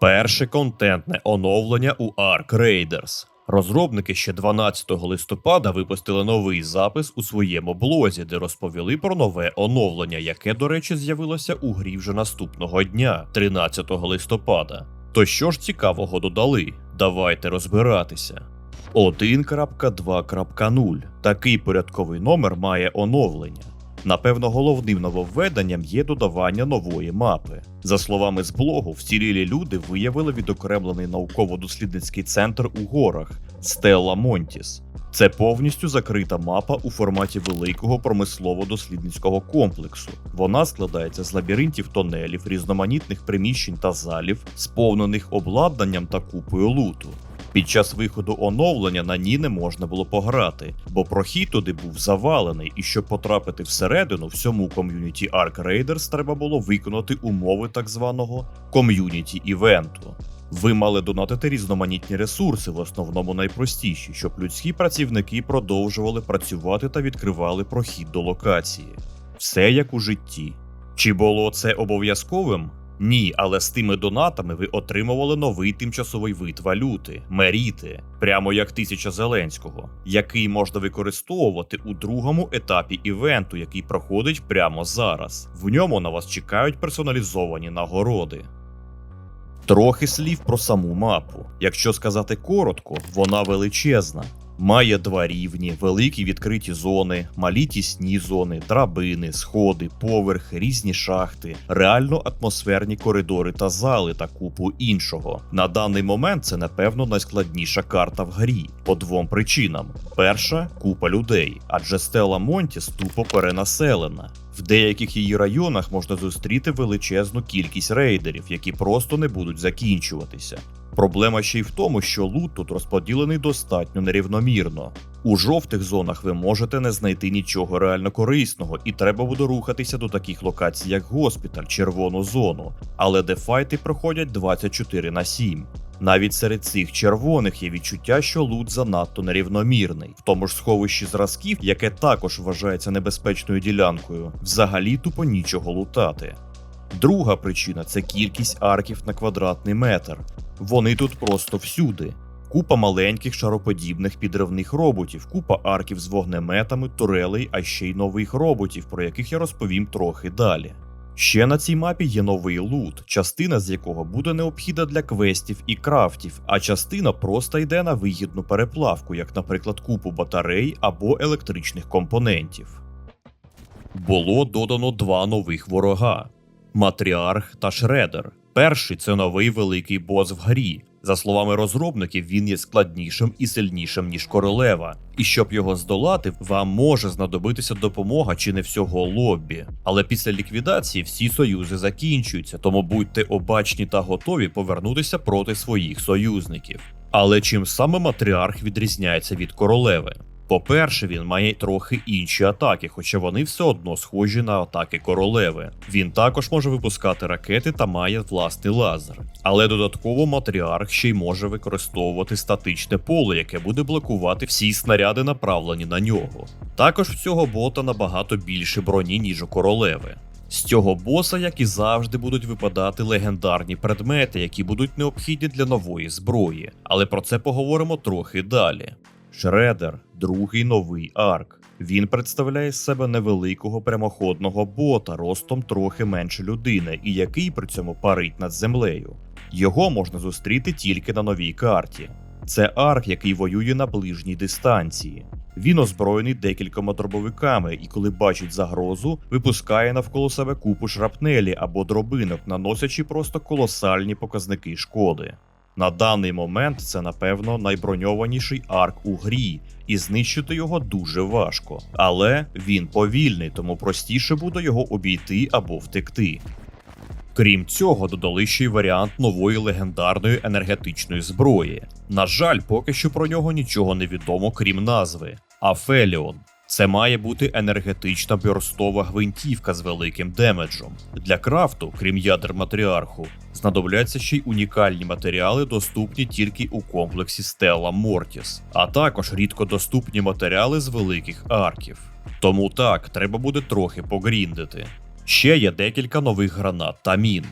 Перше контентне оновлення у Ark Raiders. Розробники ще 12 листопада випустили новий запис у своєму блозі, де розповіли про нове оновлення, яке, до речі, з'явилося у грі вже наступного дня, 13 листопада. То що ж цікавого додали? Давайте розбиратися. 1.2.0 такий порядковий номер має оновлення. Напевно, головним нововведенням є додавання нової мапи. За словами з блогу, вцілілі люди виявили відокремлений науково-дослідницький центр у горах Стелла Монтіс. Це повністю закрита мапа у форматі великого промислово-дослідницького комплексу. Вона складається з лабіринтів тонелів, різноманітних приміщень та залів, сповнених обладнанням та купою луту. Під час виходу оновлення на ній не можна було пограти, бо прохід туди був завалений, і щоб потрапити всередину, всьому ком'юніті Ark Raiders треба було виконати умови так званого ком'юніті івенту. Ви мали донатити різноманітні ресурси, в основному найпростіші, щоб людські працівники продовжували працювати та відкривали прохід до локації. Все як у житті. Чи було це обов'язковим? Ні, але з тими донатами ви отримували новий тимчасовий вид валюти меріти, прямо як тисяча Зеленського, який можна використовувати у другому етапі івенту, який проходить прямо зараз. В ньому на вас чекають персоналізовані нагороди. Трохи слів про саму мапу. Якщо сказати коротко, вона величезна. Має два рівні, великі відкриті зони, малі тісні зони, драбини, сходи, поверх, різні шахти, реально атмосферні коридори та зали та купу іншого. На даний момент це напевно найскладніша карта в грі по двом причинам: перша купа людей, адже стела Монтіс тупо перенаселена. В деяких її районах можна зустріти величезну кількість рейдерів, які просто не будуть закінчуватися. Проблема ще й в тому, що лут тут розподілений достатньо нерівномірно. У жовтих зонах ви можете не знайти нічого реально корисного, і треба буде рухатися до таких локацій, як госпіталь, червону зону, але де файти проходять 24 на 7. Навіть серед цих червоних є відчуття, що лут занадто нерівномірний. В тому ж сховищі зразків, яке також вважається небезпечною ділянкою, взагалі тупо нічого лутати. Друга причина це кількість арків на квадратний метр. Вони тут просто всюди. Купа маленьких шароподібних підривних роботів, купа арків з вогнеметами, турелей, а ще й нових роботів, про яких я розповім трохи далі. Ще на цій мапі є новий лут, частина з якого буде необхідна для квестів і крафтів, а частина просто йде на вигідну переплавку, як, наприклад, купу батарей або електричних компонентів. Було додано два нових ворога: Матріарх та Шредер. Перший це новий великий бос в грі. За словами розробників, він є складнішим і сильнішим, ніж королева. І щоб його здолати, вам може знадобитися допомога чи не всього лобі. Але після ліквідації всі союзи закінчуються, тому будьте обачні та готові повернутися проти своїх союзників. Але чим саме матріарх відрізняється від королеви? По-перше, він має трохи інші атаки, хоча вони все одно схожі на атаки королеви. Він також може випускати ракети та має власний лазер. Але додатково матріарх ще й може використовувати статичне поле, яке буде блокувати всі снаряди, направлені на нього. Також в цього бота набагато більше броні, ніж у королеви. З цього боса, як і завжди, будуть випадати легендарні предмети, які будуть необхідні для нової зброї. Але про це поговоримо трохи далі. Шредер другий новий арк. Він представляє з себе невеликого прямоходного бота ростом трохи менше людини, і який при цьому парить над землею. Його можна зустріти тільки на новій карті. Це арк, який воює на ближній дистанції. Він озброєний декількома дробовиками, і коли бачить загрозу, випускає навколо себе купу шрапнелі або дробинок, наносячи просто колосальні показники шкоди. На даний момент це, напевно, найброньованіший арк у грі, і знищити його дуже важко. Але він повільний, тому простіше буде його обійти або втекти. Крім цього, додали ще й варіант нової легендарної енергетичної зброї. На жаль, поки що про нього нічого не відомо, крім назви Афеліон. Це має бути енергетична бюрстова гвинтівка з великим демеджем. Для крафту, крім ядер матріарху, знадобляться ще й унікальні матеріали, доступні тільки у комплексі Stella Mortis, а також рідкодоступні матеріали з великих арків. Тому так, треба буде трохи погріндити. Ще є декілька нових гранат та мін.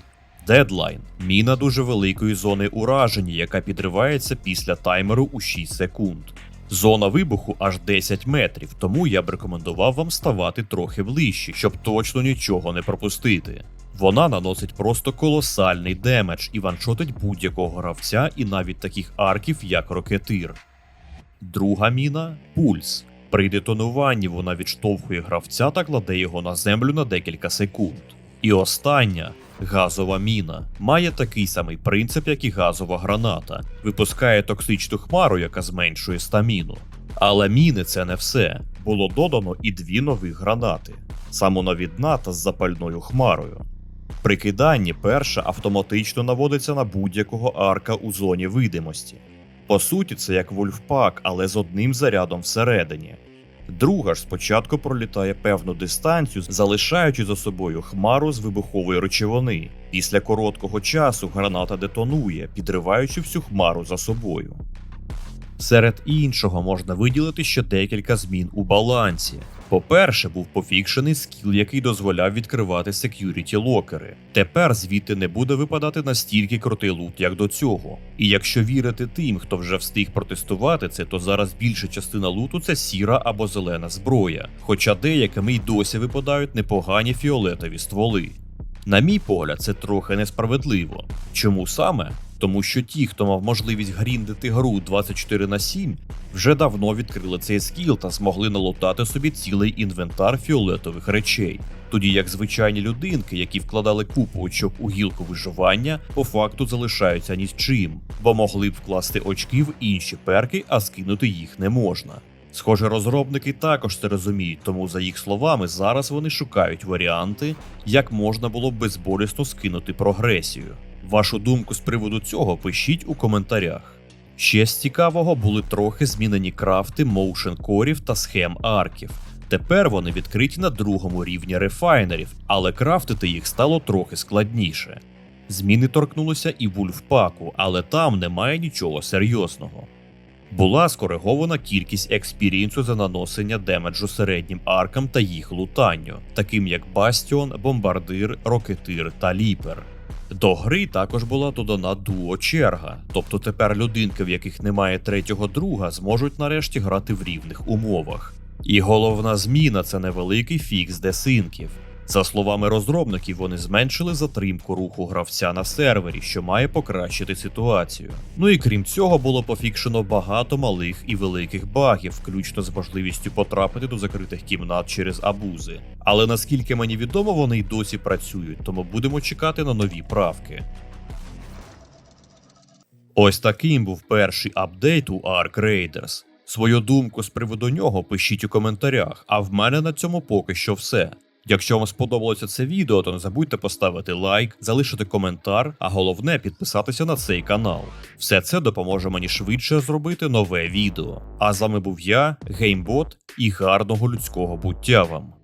Дедлайн міна дуже великої зони ураження, яка підривається після таймеру у 6 секунд. Зона вибуху аж 10 метрів, тому я б рекомендував вам ставати трохи ближче, щоб точно нічого не пропустити. Вона наносить просто колосальний демедж і ваншотить будь-якого гравця і навіть таких арків, як рокетир. Друга міна пульс. При детонуванні вона відштовхує гравця та кладе його на землю на декілька секунд. І остання газова міна має такий самий принцип, як і газова граната, випускає токсичну хмару, яка зменшує стаміну. Але міни це не все. Було додано і дві нові гранати: самонавідна та з запальною хмарою. При киданні перша автоматично наводиться на будь-якого арка у зоні видимості. По суті, це як вольфпак, але з одним зарядом всередині. Друга ж спочатку пролітає певну дистанцію, залишаючи за собою хмару з вибухової речовини. Після короткого часу граната детонує, підриваючи всю хмару за собою. Серед іншого можна виділити ще декілька змін у балансі. По-перше, був пофікшений скіл, який дозволяв відкривати секюріті локери. Тепер звідти не буде випадати настільки крутий лут, як до цього. І якщо вірити тим, хто вже встиг протестувати це, то зараз більша частина луту це сіра або зелена зброя, хоча деякими й досі випадають непогані фіолетові стволи. На мій погляд, це трохи несправедливо. Чому саме? Тому що ті, хто мав можливість гріндити гру 24 на 7, вже давно відкрили цей скіл та змогли налутати собі цілий інвентар фіолетових речей. Тоді як звичайні людинки, які вкладали купу очок у гілку виживання, по факту залишаються ні з чим, бо могли б вкласти очки в інші перки, а скинути їх не можна. Схоже, розробники також це розуміють, тому, за їх словами, зараз вони шукають варіанти, як можна було б безболісно скинути прогресію. Вашу думку з приводу цього пишіть у коментарях. Ще з цікавого були трохи змінені крафти моушен корів та схем арків. Тепер вони відкриті на другому рівні рефайнерів, але крафтити їх стало трохи складніше. Зміни торкнулися і вульфпаку, але там немає нічого серйозного. Була скоригована кількість експірієнсу за наносення демеджу середнім аркам та їх лутанню, таким як Бастіон, Бомбардир, Рокетир та Ліпер. До гри також була додана дуо черга, тобто тепер людинки, в яких немає третього друга, зможуть нарешті грати в рівних умовах. І головна зміна це невеликий фікс десинків. За словами розробників, вони зменшили затримку руху гравця на сервері, що має покращити ситуацію. Ну і крім цього, було пофікшено багато малих і великих багів, включно з можливістю потрапити до закритих кімнат через абузи. Але наскільки мені відомо, вони й досі працюють, тому будемо чекати на нові правки. Ось таким був перший апдейт у Ark Raiders. Свою думку з приводу нього пишіть у коментарях, а в мене на цьому поки що все. Якщо вам сподобалося це відео, то не забудьте поставити лайк, залишити коментар, а головне підписатися на цей канал. Все це допоможе мені швидше зробити нове відео. А з вами був я, Геймбот, і гарного людського буття вам.